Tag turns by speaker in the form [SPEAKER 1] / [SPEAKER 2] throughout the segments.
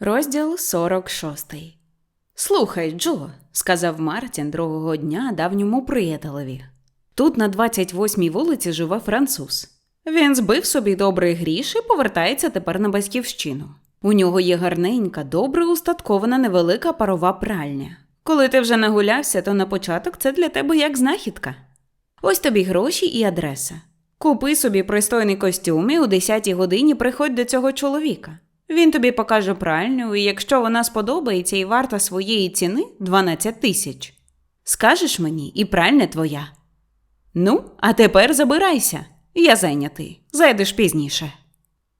[SPEAKER 1] Розділ 46 Слухай, Джо, сказав Мартін другого дня давньому приятелеві. Тут на 28-й вулиці живе француз. Він збив собі добрий гріш і повертається тепер на батьківщину. У нього є гарненька, добре устаткована невелика парова пральня. Коли ти вже нагулявся, то на початок це для тебе як знахідка. Ось тобі гроші і адреса. Купи собі пристойний костюм і о 10-й годині приходь до цього чоловіка. Він тобі покаже пральню, і якщо вона сподобається і варта своєї ціни 12 тисяч. Скажеш мені, і пральня твоя. Ну, а тепер забирайся. Я зайнятий. Зайдеш пізніше.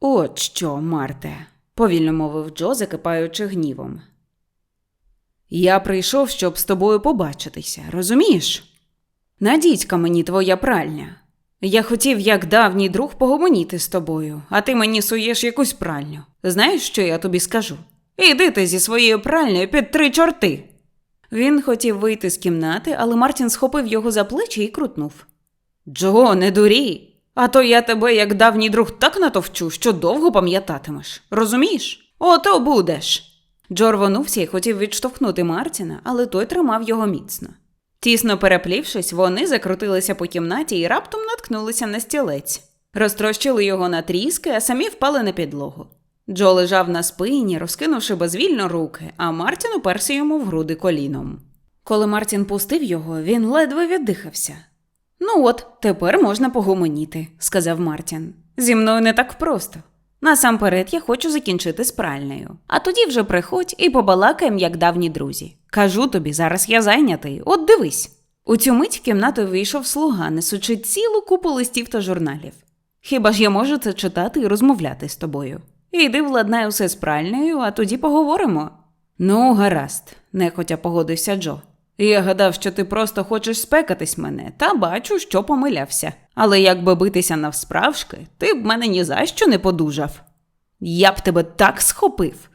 [SPEAKER 1] От що, Марте, повільно мовив Джо, закипаючи гнівом. Я прийшов, щоб з тобою побачитися, розумієш? Надітька мені твоя пральня. Я хотів, як давній друг, погомоніти з тобою, а ти мені суєш якусь пральню. Знаєш, що я тобі скажу? Іди ти зі своєю пральнею під три чорти. Він хотів вийти з кімнати, але Мартін схопив його за плечі і крутнув. Джо, не дурій, а то я тебе, як давній друг, так натовчу, що довго пам'ятатимеш. Розумієш? Ото будеш. Джо рвонувся і хотів відштовхнути Мартіна, але той тримав його міцно. Тісно переплівшись, вони закрутилися по кімнаті і раптом наткнулися на стілець. Розтрощили його на тріски, а самі впали на підлогу. Джо лежав на спині, розкинувши безвільно руки, а Мартін уперся йому в груди коліном. Коли Мартін пустив його, він ледве віддихався. Ну от, тепер можна погомоніти, сказав Мартін. Зі мною не так просто. Насамперед я хочу закінчити з пральнею, а тоді вже приходь і побалакаємо, як давні друзі. Кажу тобі, зараз я зайнятий, от дивись. У цю мить в кімнату вийшов слуга, несучи цілу купу листів та журналів. Хіба ж я можу це читати і розмовляти з тобою? Іди владнай усе з пральнею, а тоді поговоримо. Ну, гаразд, нехотя погодився Джо. Я гадав, що ти просто хочеш спекатись мене, та бачу, що помилявся. Але якби битися навсправжки, ти б мене ні за що не подужав. Я б тебе так схопив.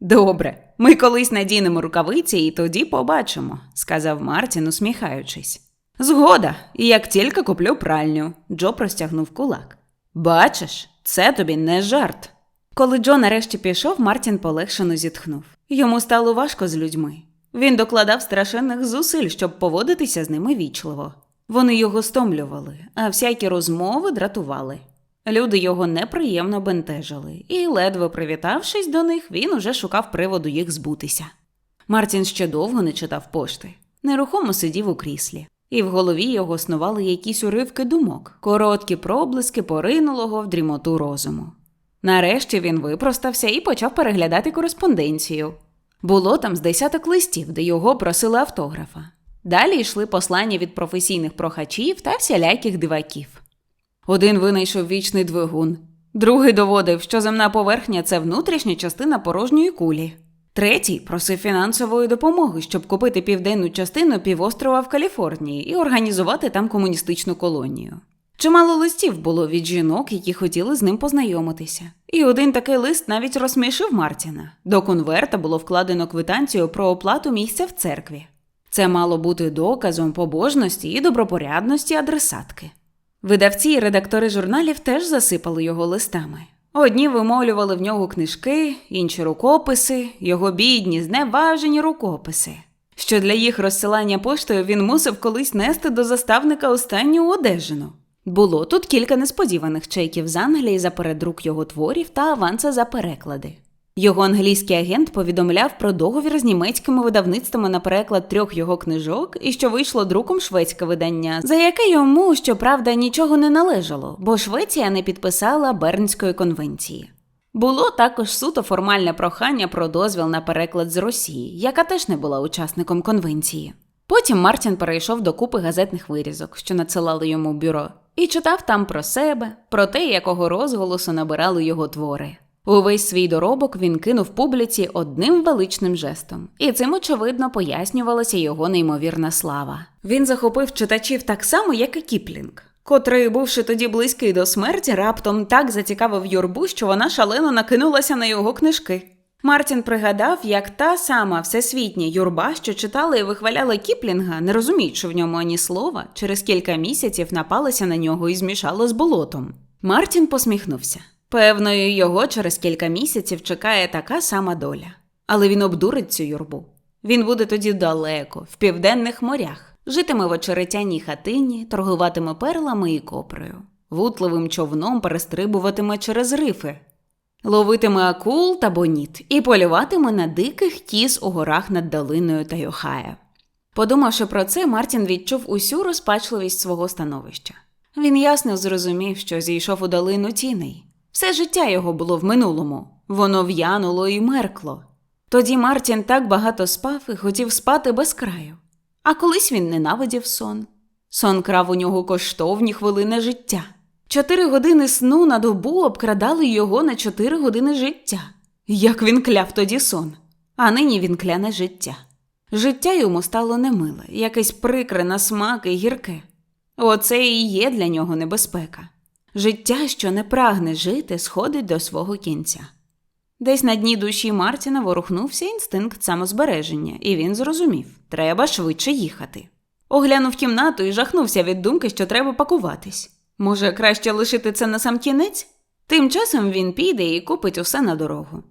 [SPEAKER 1] Добре, ми колись надінемо рукавиці і тоді побачимо, сказав Мартін, усміхаючись. Згода, і як тільки куплю пральню, Джо простягнув кулак. Бачиш, це тобі не жарт. Коли Джо нарешті пішов, Мартін полегшено зітхнув. Йому стало важко з людьми. Він докладав страшенних зусиль, щоб поводитися з ними вічливо. Вони його стомлювали, а всякі розмови дратували. Люди його неприємно бентежили, і, ледве привітавшись до них, він уже шукав приводу їх збутися. Мартін ще довго не читав пошти, нерухомо сидів у кріслі, і в голові його снували якісь уривки думок, короткі проблиски поринулого в дрімоту розуму. Нарешті він випростався і почав переглядати кореспонденцію. Було там з десяток листів, де його просили автографа. Далі йшли послання від професійних прохачів та всіляких диваків. Один винайшов вічний двигун, другий доводив, що земна поверхня це внутрішня частина порожньої кулі. Третій просив фінансової допомоги, щоб купити південну частину півострова в Каліфорнії і організувати там комуністичну колонію. Чимало листів було від жінок, які хотіли з ним познайомитися. І один такий лист навіть розсмішив Мартіна. До конверта було вкладено квитанцію про оплату місця в церкві. Це мало бути доказом побожності і добропорядності адресатки. Видавці і редактори журналів теж засипали його листами. Одні вимовлювали в нього книжки, інші рукописи, його бідні, зневажені рукописи. Що для їх розсилання поштою він мусив колись нести до заставника останню одежину. Було тут кілька несподіваних чеків з Англії за передрук його творів та аванса за переклади. Його англійський агент повідомляв про договір з німецькими видавництвами на переклад трьох його книжок і що вийшло друком шведське видання, за яке йому, щоправда, нічого не належало, бо Швеція не підписала Бернської конвенції. Було також суто формальне прохання про дозвіл на переклад з Росії, яка теж не була учасником конвенції. Потім Мартін перейшов до купи газетних вирізок, що надсилали йому бюро, і читав там про себе, про те, якого розголосу набирали його твори. Увесь свій доробок він кинув публіці одним величним жестом, і цим, очевидно, пояснювалася його неймовірна слава. Він захопив читачів так само, як і Кіплінг, котрий, бувши тоді близький до смерті, раптом так зацікавив юрбу, що вона шалено накинулася на його книжки. Мартін пригадав, як та сама всесвітня юрба, що читала і вихваляла Кіплінга, не розуміючи в ньому ані слова, через кілька місяців напалася на нього і змішала з болотом. Мартін посміхнувся. Певно, його через кілька місяців чекає така сама доля. Але він обдурить цю юрбу. Він буде тоді далеко, в південних морях, житиме в очеретяній хатині, торгуватиме перлами і копрою, вутливим човном перестрибуватиме через рифи, ловитиме акул та боніт і полюватиме на диких кіз у горах над долиною Тайохая. Подумавши про це, Мартін відчув усю розпачливість свого становища. Він ясно зрозумів, що зійшов у долину тіней. Все життя його було в минулому, воно в'януло і меркло. Тоді Мартін так багато спав і хотів спати без краю. А колись він ненавидів сон. Сон крав у нього коштовні хвилини життя. Чотири години сну на добу обкрадали його на чотири години життя. Як він кляв тоді сон, а нині він кляне життя. Життя йому стало немиле, якесь прикре на смак і гірке. Оце і є для нього небезпека. Життя, що не прагне жити, сходить до свого кінця. Десь на дні душі Мартіна ворухнувся інстинкт самозбереження, і він зрозумів треба швидше їхати. Оглянув кімнату і жахнувся від думки, що треба пакуватись. Може, краще лишити це на сам кінець? Тим часом він піде і купить усе на дорогу.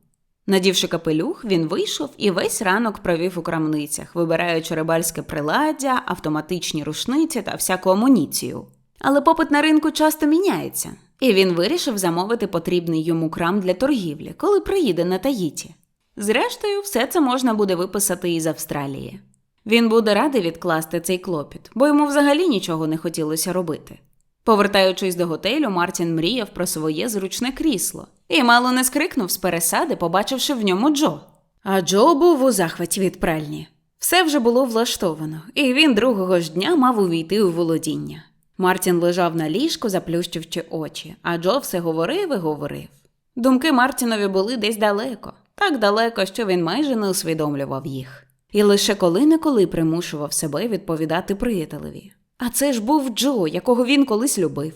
[SPEAKER 1] Надівши капелюх, він вийшов і весь ранок провів у крамницях, вибираючи рибальське приладдя, автоматичні рушниці та всяку амуніцію. Але попит на ринку часто міняється, і він вирішив замовити потрібний йому крам для торгівлі, коли приїде на Таїті. Зрештою, все це можна буде виписати із Австралії. Він буде радий відкласти цей клопіт, бо йому взагалі нічого не хотілося робити. Повертаючись до готелю, Мартін мріяв про своє зручне крісло і мало не скрикнув з пересади, побачивши в ньому Джо. А Джо був у захваті від пральні. Все вже було влаштовано, і він другого ж дня мав увійти у володіння. Мартін лежав на ліжку, заплющивши очі, а Джо все говорив і говорив. Думки Мартінові були десь далеко, так далеко, що він майже не усвідомлював їх. І лише коли-неколи примушував себе відповідати приятелеві. А це ж був Джо, якого він колись любив.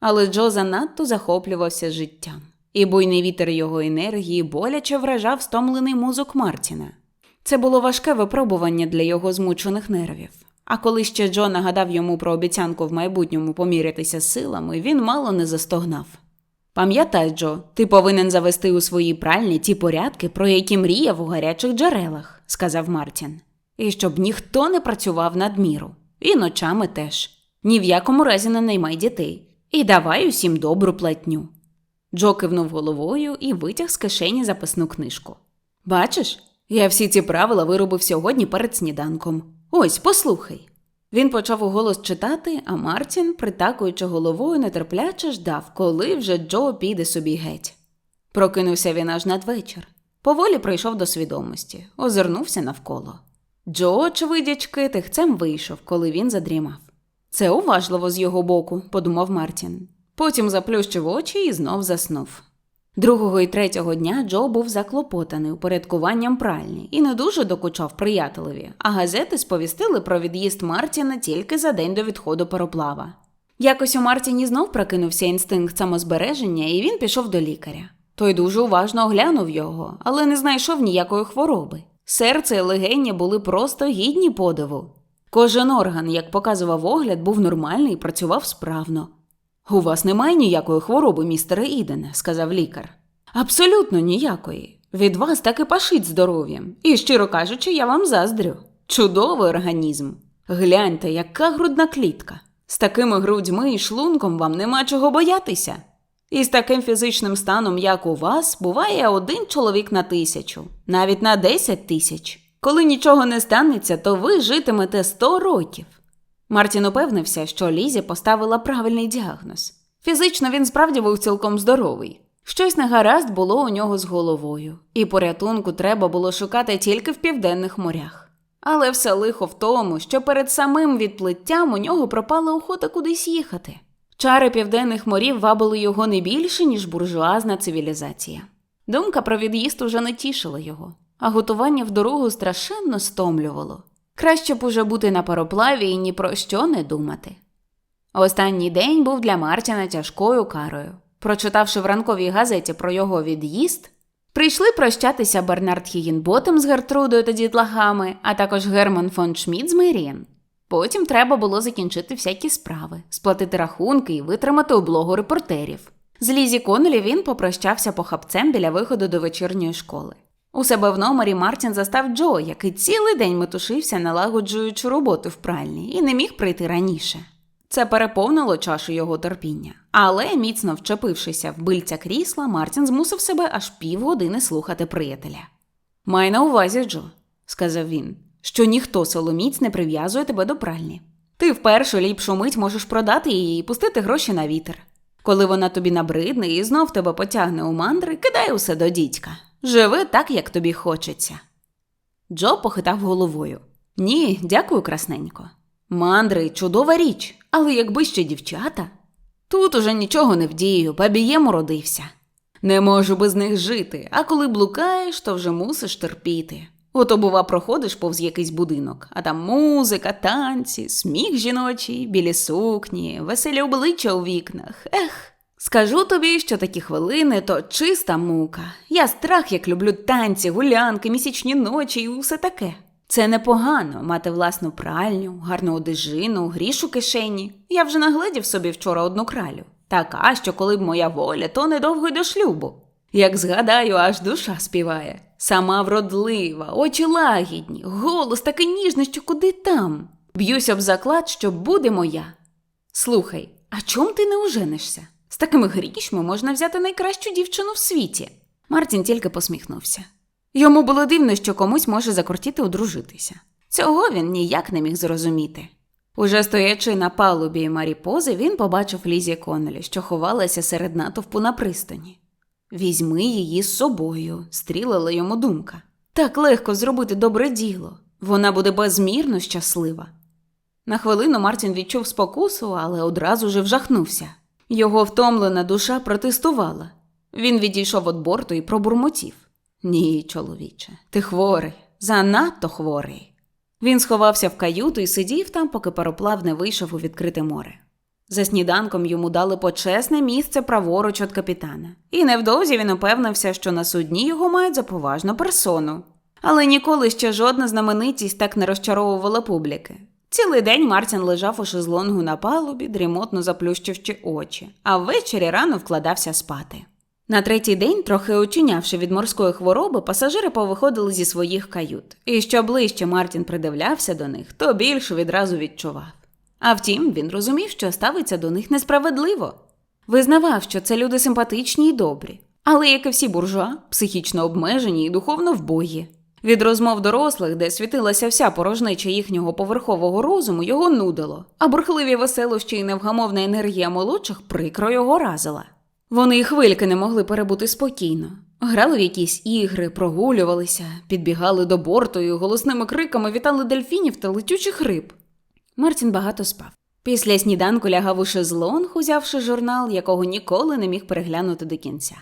[SPEAKER 1] Але Джо занадто захоплювався життям, і буйний вітер його енергії боляче вражав стомлений мозок Мартіна. Це було важке випробування для його змучених нервів. А коли ще Джо нагадав йому про обіцянку в майбутньому помірятися з силами, він мало не застогнав. Пам'ятай, Джо, ти повинен завести у своїй пральні ті порядки, про які мріяв у гарячих джерелах, сказав Мартін. І щоб ніхто не працював надміру. І ночами теж. Ні в якому разі не наймай дітей. І давай усім добру платню. Джо кивнув головою і витяг з кишені записну книжку. Бачиш, я всі ці правила виробив сьогодні перед сніданком. Ось, послухай. Він почав уголос читати, а Мартін, притакуючи головою, нетерпляче ждав, коли вже Джо піде собі геть. Прокинувся він аж надвечір. Поволі прийшов до свідомості, озирнувся навколо. Джо, очевидячки, тихцем вийшов, коли він задрімав. Це уважливо з його боку, подумав Мартін. Потім заплющив очі і знов заснув. Другого і третього дня Джо був заклопотаний упорядкуванням пральні і не дуже докучав приятелеві, а газети сповістили про від'їзд Мартіна тільки за день до відходу пароплава. Якось у Мартіні знов прокинувся інстинкт самозбереження, і він пішов до лікаря. Той дуже уважно оглянув його, але не знайшов ніякої хвороби. Серце і легені були просто гідні подиву. Кожен орган, як показував огляд, був нормальний і працював справно. У вас немає ніякої хвороби, містере Ідене, сказав лікар. Абсолютно ніякої. Від вас так і пашить здоров'ям. І, щиро кажучи, я вам заздрю. Чудовий організм. Гляньте, яка грудна клітка. З такими грудьми і шлунком вам нема чого боятися. І з таким фізичним станом, як у вас, буває один чоловік на тисячу, навіть на десять тисяч. Коли нічого не станеться, то ви житимете сто років. Мартін упевнився, що Лізі поставила правильний діагноз. Фізично він справді був цілком здоровий. Щось негаразд було у нього з головою, і порятунку треба було шукати тільки в південних морях. Але все лихо в тому, що перед самим відплиттям у нього пропала охота кудись їхати. Чари південних морів вабили його не більше, ніж буржуазна цивілізація. Думка про від'їзд уже не тішила його, а готування в дорогу страшенно стомлювало. Краще б уже бути на пароплаві і ні про що не думати. Останній день був для Мартіна тяжкою карою. Прочитавши в ранковій газеті про його від'їзд, прийшли прощатися Бернард Хігінботом з Гертрудою та дітлахами, а також Герман фон Шмідт з Мерін. Потім треба було закінчити всякі справи, сплатити рахунки і витримати облогу репортерів. З Лізі Конолі він попрощався похапцем біля виходу до вечірньої школи. У себе в номері Мартін застав Джо, який цілий день метушився, налагоджуючи роботу в пральні, і не міг прийти раніше. Це переповнило чашу його терпіння. Але, міцно вчепившися в бильця крісла, Мартін змусив себе аж півгодини слухати приятеля. Май на увазі, Джо, сказав він, що ніхто соломіць не прив'язує тебе до пральні. Ти в першу ліпшу мить можеш продати її і пустити гроші на вітер. Коли вона тобі набридне і знов тебе потягне у мандри, кидай усе до дідька. Живи так, як тобі хочеться. Джо похитав головою. Ні, дякую, красненько. Мандри чудова річ, але якби ще дівчата. Тут уже нічого не вдію, бабієм уродився. Не можу без них жити, а коли блукаєш, то вже мусиш терпіти. Ото, бува, проходиш повз якийсь будинок, а там музика, танці, сміх жіночий, білі сукні, веселі обличчя у вікнах. Ех. Скажу тобі, що такі хвилини то чиста мука. Я страх, як люблю танці, гулянки, місячні ночі і усе таке. Це непогано мати власну пральню, гарну одежину, гріш у кишені. Я вже нагледів собі вчора одну кралю. Така, що коли б моя воля, то недовго й до шлюбу. Як згадаю, аж душа співає. Сама вродлива, очі лагідні, голос такий ніжний, що куди там. Б'юсь об заклад, що буде моя. Слухай, а чом ти не уженишся? Такими грішми можна взяти найкращу дівчину в світі. Мартін тільки посміхнувся. Йому було дивно, що комусь може закортіти одружитися. Цього він ніяк не міг зрозуміти. Уже стоячи на палубі Маріпози, він побачив Лізі Коннелі, що ховалася серед натовпу на пристані. Візьми її з собою, стрілила йому думка. Так легко зробити добре діло. Вона буде безмірно щаслива. На хвилину Мартін відчув спокусу, але одразу же вжахнувся. Його втомлена душа протестувала. Він відійшов від борту і пробурмотів. Ні, чоловіче, ти хворий, занадто хворий. Він сховався в каюту і сидів там, поки пароплав не вийшов у відкрите море. За сніданком йому дали почесне місце праворуч від капітана, і невдовзі він упевнився, що на судні його мають за поважну персону. Але ніколи ще жодна знаменитість так не розчаровувала публіки. Цілий день Мартін лежав у шезлонгу на палубі, дрімотно заплющивши очі, а ввечері рано вкладався спати. На третій день, трохи очинявши від морської хвороби, пасажири повиходили зі своїх кают, і що ближче Мартін придивлявся до них, то більше відразу відчував. А втім, він розумів, що ставиться до них несправедливо. Визнавав, що це люди симпатичні і добрі, але, як і всі буржуа, психічно обмежені і духовно вбої. Від розмов дорослих, де світилася вся порожнеча їхнього поверхового розуму, його нудило, а бурхливі веселощі і невгамовна енергія молодших прикро його разила. Вони й хвильки не могли перебути спокійно. Грали в якісь ігри, прогулювалися, підбігали до борту і голосними криками вітали дельфінів та летючих риб. Мартін багато спав. Після сніданку лягав у шезлонг, узявши журнал, якого ніколи не міг переглянути до кінця.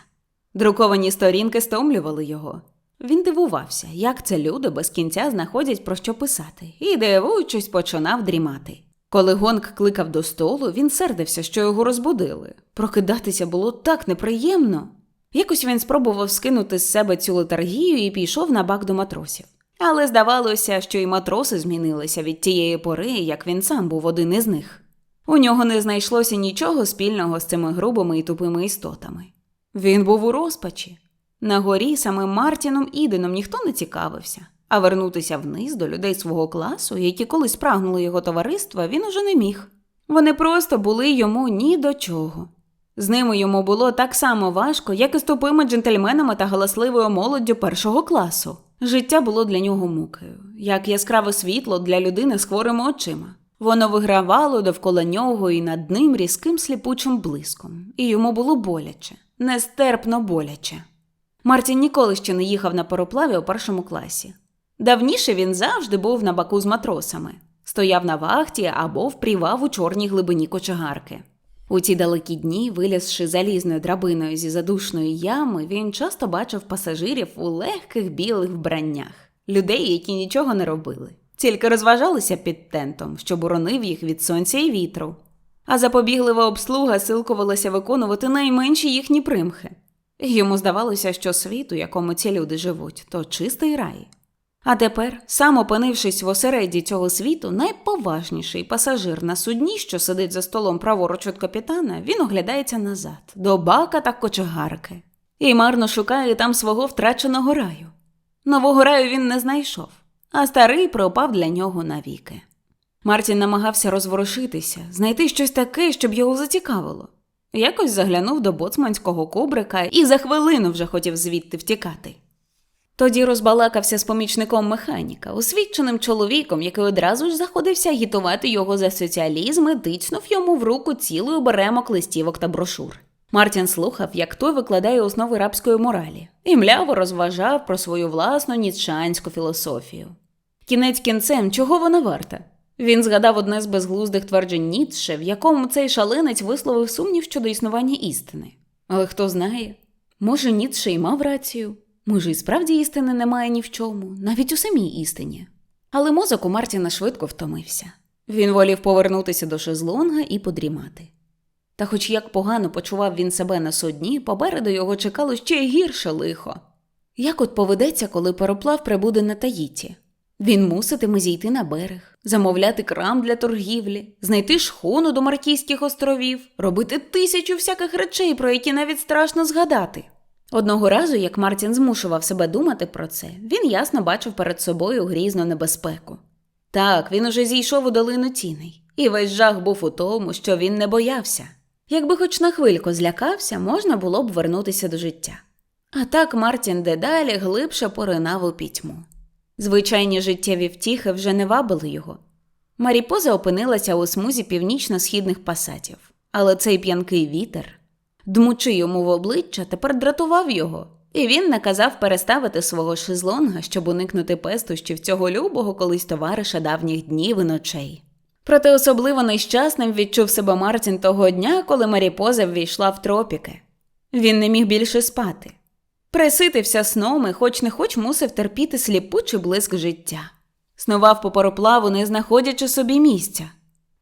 [SPEAKER 1] Друковані сторінки стомлювали його. Він дивувався, як це люди без кінця знаходять про що писати, і, дивуючись, починав дрімати. Коли Гонг кликав до столу, він сердився, що його розбудили. Прокидатися було так неприємно. Якось він спробував скинути з себе цю летаргію і пішов на бак до матросів. Але здавалося, що і матроси змінилися від тієї пори, як він сам був один із них. У нього не знайшлося нічого спільного з цими грубими і тупими істотами. Він був у розпачі. На горі самим Мартіном Іденом ніхто не цікавився, а вернутися вниз до людей свого класу, які колись прагнули його товариства, він уже не міг. Вони просто були йому ні до чого. З ними йому було так само важко, як і з тупими джентльменами та галасливою молоддю першого класу. Життя було для нього мукою, як яскраве світло для людини з хворими очима. Воно вигравало довкола нього і над ним різким сліпучим блиском, і йому було боляче, нестерпно боляче. Мартін ніколи ще не їхав на пароплаві у першому класі. Давніше він завжди був на баку з матросами, стояв на вахті або впрівав у чорній глибині кочегарки. У ті далекі дні, вилізши залізною драбиною зі задушної ями, він часто бачив пасажирів у легких білих вбраннях, людей, які нічого не робили, тільки розважалися під тентом, що боронив їх від сонця і вітру. А запобіглива обслуга силкувалася виконувати найменші їхні примхи. Йому здавалося, що світ, у якому ці люди живуть, то чистий рай. А тепер, сам опинившись в осередді цього світу, найповажніший пасажир на судні, що сидить за столом праворуч від капітана, він оглядається назад, до бака та кочегарки, і марно шукає там свого втраченого раю. Нового раю він не знайшов, а старий пропав для нього навіки. Мартін намагався розворушитися, знайти щось таке, щоб його зацікавило. Якось заглянув до боцманського кубрика і за хвилину вже хотів звідти втікати. Тоді розбалакався з помічником механіка, освіченим чоловіком, який одразу ж заходився агітувати його за соціалізм і тицнув йому в руку цілий оберемок листівок та брошур. Мартін слухав, як той викладає основи рабської моралі, і мляво розважав про свою власну ніцшанську філософію. Кінець кінцем, чого вона варта? Він згадав одне з безглуздих тверджень Ніцше, в якому цей шаленець висловив сумнів щодо існування істини. Але хто знає, може, Ніцше й мав рацію, може, і справді істини немає ні в чому, навіть у самій істині. Але мозок у Мартіна швидко втомився. Він волів повернутися до шезлонга і подрімати. Та, хоч як погано почував він себе на судні, попереду його чекало ще гірше лихо. Як от поведеться, коли пароплав прибуде на Таїті? Він муситиме зійти на берег, замовляти крам для торгівлі, знайти шхуну до Маркійських островів, робити тисячу всяких речей, про які навіть страшно згадати. Одного разу, як Мартін змушував себе думати про це, він ясно бачив перед собою грізну небезпеку. Так, він уже зійшов у долину тіней, і весь жах був у тому, що він не боявся. Якби хоч на хвильку злякався, можна було б вернутися до життя. А так Мартін дедалі глибше поринав у пітьму. Звичайні життєві втіхи вже не вабили його. Маріпоза опинилася у смузі північно-східних пасатів, але цей п'янкий вітер, дмучи йому в обличчя, тепер дратував його, і він наказав переставити свого шезлонга, щоб уникнути пестощів цього любого колись товариша давніх днів і ночей. Проте особливо нещасним відчув себе Мартін того дня, коли Маріпоза ввійшла в тропіки. Він не міг більше спати. Приситився сном і хоч не хоч мусив терпіти сліпучий блиск життя. Снував по пароплаву, не знаходячи собі місця.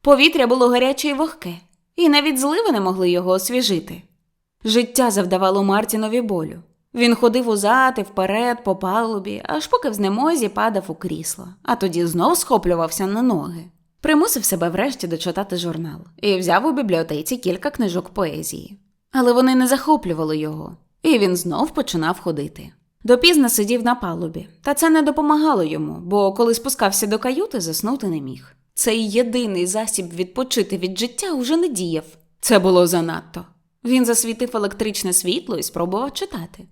[SPEAKER 1] Повітря було гаряче й вогке, і навіть зливи не могли його освіжити. Життя завдавало Мартінові болю. Він ходив узад і вперед по палубі, аж поки в знемозі падав у крісло, а тоді знов схоплювався на ноги. Примусив себе врешті дочитати журнал і взяв у бібліотеці кілька книжок поезії. Але вони не захоплювали його, і він знов починав ходити. Допізно сидів на палубі, та це не допомагало йому, бо коли спускався до каюти, заснути не міг. Цей єдиний засіб відпочити від життя уже не діяв. Це було занадто. Він засвітив електричне світло і спробував читати.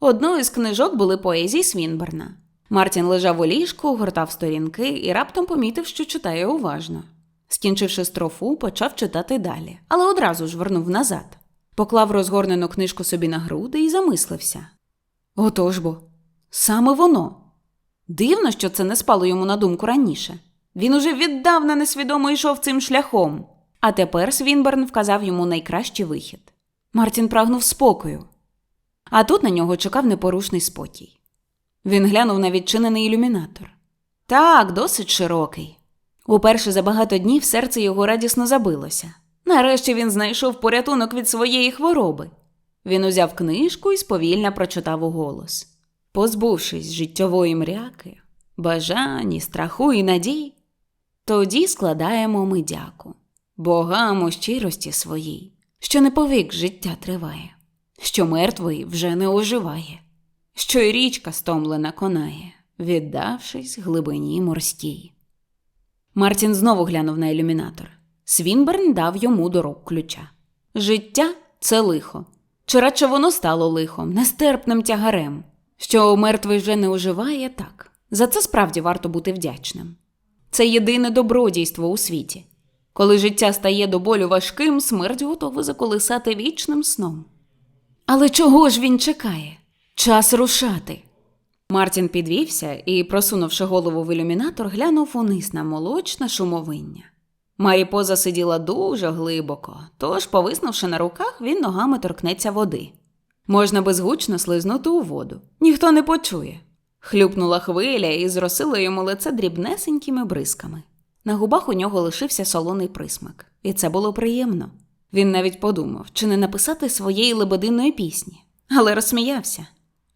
[SPEAKER 1] Одною з книжок були поезії Свінберна. Мартін лежав у ліжку, гортав сторінки і раптом помітив, що читає уважно. Скінчивши строфу, почав читати далі, але одразу ж вернув назад. Поклав розгорнену книжку собі на груди і замислився. Отож бо, саме воно. Дивно, що це не спало йому на думку раніше. Він уже віддавна несвідомо йшов цим шляхом. А тепер Свінберн вказав йому найкращий вихід. Мартін прагнув спокою. А тут на нього чекав непорушний спокій. Він глянув на відчинений ілюмінатор. Так, досить широкий. Уперше за багато днів серце його радісно забилося. Нарешті він знайшов порятунок від своєї хвороби. Він узяв книжку і сповільно прочитав уголос. Позбувшись життєвої мряки, бажань, і страху і надій, тоді складаємо ми дяку богам у щирості своїй, що не повік життя триває, що мертвий вже не оживає, що й річка стомлена конає, віддавшись глибині морській. Мартін знову глянув на ілюмінатор. Свінберн дав йому до рук ключа. Життя це лихо. Чи радше воно стало лихом, нестерпним тягарем. Що мертвий вже не оживає так. За це справді варто бути вдячним. Це єдине добродійство у світі. Коли життя стає до болю важким, смерть готова заколисати вічним сном. Але чого ж він чекає? Час рушати. Мартін підвівся і, просунувши голову в ілюмінатор, глянув униз на молочне шумовиння. Маріпоза сиділа дуже глибоко, тож, повиснувши на руках, він ногами торкнеться води. Можна безгучно слизнути у воду, ніхто не почує. Хлюпнула хвиля і зросила йому лице дрібнесенькими бризками. На губах у нього лишився солоний присмак, і це було приємно. Він навіть подумав, чи не написати своєї лебединої пісні, але розсміявся.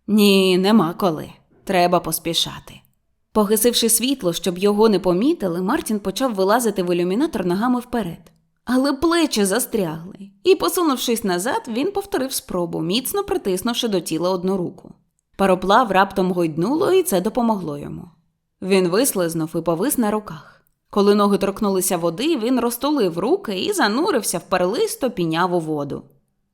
[SPEAKER 1] Ні, нема коли. Треба поспішати. Погасивши світло, щоб його не помітили, Мартін почав вилазити в ілюмінатор ногами вперед. Але плечі застрягли, і, посунувшись назад, він повторив спробу, міцно притиснувши до тіла одну руку. Пароплав раптом гойднуло, і це допомогло йому. Він вислизнув і повис на руках. Коли ноги торкнулися води, він розтулив руки і занурився в перлисто піняву воду.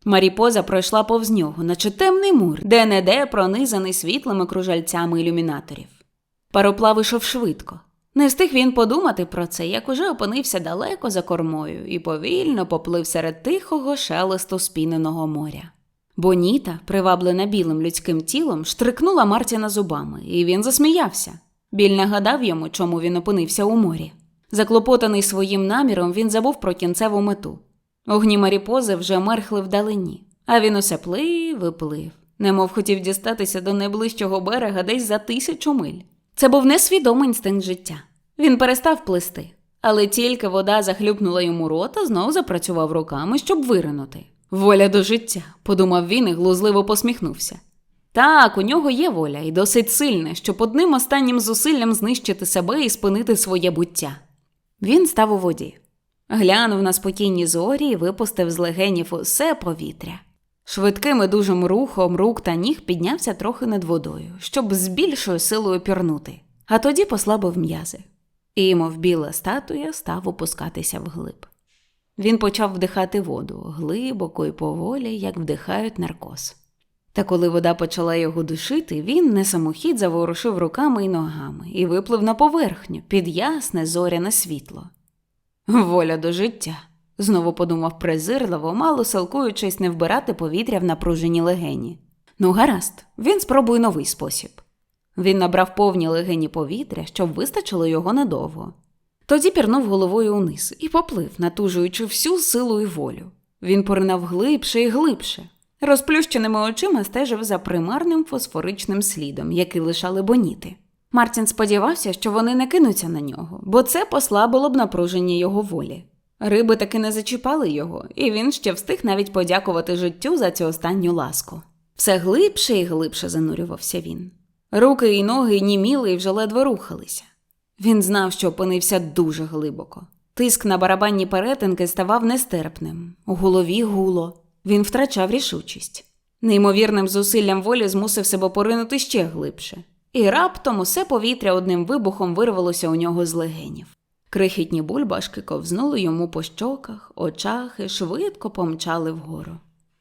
[SPEAKER 1] Маріпоза пройшла повз нього, наче темний мур, де не де пронизаний світлими кружальцями ілюмінаторів. Пароплав ішов швидко. Не встиг він подумати про це, як уже опинився далеко за кормою і повільно поплив серед тихого шелесту спіненого моря. Боніта, приваблена білим людським тілом, штрикнула Мартіна зубами, і він засміявся. Біль нагадав йому, чому він опинився у морі. Заклопотаний своїм наміром, він забув про кінцеву мету. Огні Маріпози вже мерхли вдалині, а він усе плив і плив, немов хотів дістатися до найближчого берега десь за тисячу миль. Це був несвідомий інстинкт життя. Він перестав плисти, але тільки вода захлюпнула йому рота, знов запрацював руками, щоб виринути. Воля до життя, подумав він і глузливо посміхнувся. Так, у нього є воля, і досить сильна, щоб одним останнім зусиллям знищити себе і спинити своє буття. Він став у воді, глянув на спокійні зорі і випустив з легенів усе повітря. Швидким і дужим рухом рук та ніг піднявся трохи над водою, щоб з більшою силою пірнути, а тоді послабив м'язи. І, мов біла статуя, став опускатися вглиб. Він почав вдихати воду глибоко і поволі, як вдихають наркоз. Та коли вода почала його душити, він не самохід заворушив руками й ногами і виплив на поверхню під ясне зоряне світло. Воля до життя, знову подумав презирливо, мало силкуючись не вбирати повітря в напружені легені. Ну, гаразд, він спробує новий спосіб. Він набрав повні легені повітря, щоб вистачило його надовго. Тоді пірнув головою униз і поплив, натужуючи всю силу і волю. Він поринав глибше і глибше. Розплющеними очима стежив за примарним фосфоричним слідом, який лишали боніти. Мартін сподівався, що вони не кинуться на нього, бо це послабило б напруження його волі. Риби таки не зачіпали його, і він ще встиг навіть подякувати життю за цю останню ласку. Все глибше і глибше занурювався він. Руки і ноги німіли і вже ледве рухалися. Він знав, що опинився дуже глибоко. Тиск на барабанні перетинки ставав нестерпним, у голові гуло. Він втрачав рішучість. Неймовірним зусиллям волі змусив себе поринути ще глибше, і раптом усе повітря одним вибухом вирвалося у нього з легенів. Крихітні бульбашки ковзнули йому по щоках, очах і швидко помчали вгору.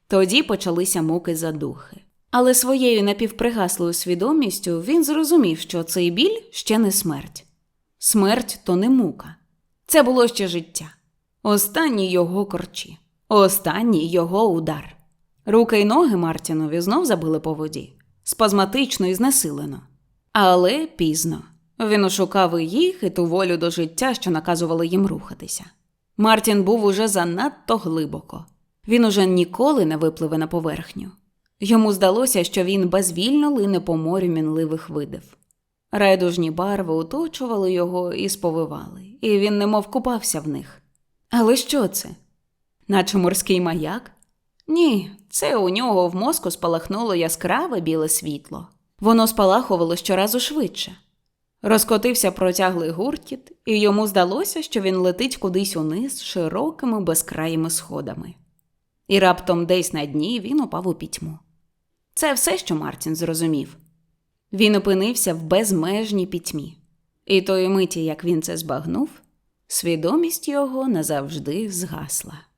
[SPEAKER 1] Тоді почалися муки задухи. Але своєю напівпригаслою свідомістю він зрозумів, що цей біль ще не смерть. Смерть то не мука. Це було ще життя. Останні його корчі, останній його удар. Руки й ноги Мартінові знов забили по воді, спазматично і знесилено. Але пізно. Він ошукав і їх і ту волю до життя, що наказували їм рухатися. Мартін був уже занадто глибоко. Він уже ніколи не випливе на поверхню. Йому здалося, що він безвільно лине по морю мінливих видів. Райдужні барви оточували його і сповивали, і він немов купався в них. Але що це? Наче морський маяк? Ні, це у нього в мозку спалахнуло яскраве біле світло. Воно спалахувало щоразу швидше. Розкотився протяглий гуркіт, і йому здалося, що він летить кудись униз широкими безкраїми сходами. І раптом десь на дні він упав у пітьму. Це все, що Мартін зрозумів. Він опинився в безмежній пітьмі, і тої миті, як він це збагнув, свідомість його назавжди згасла.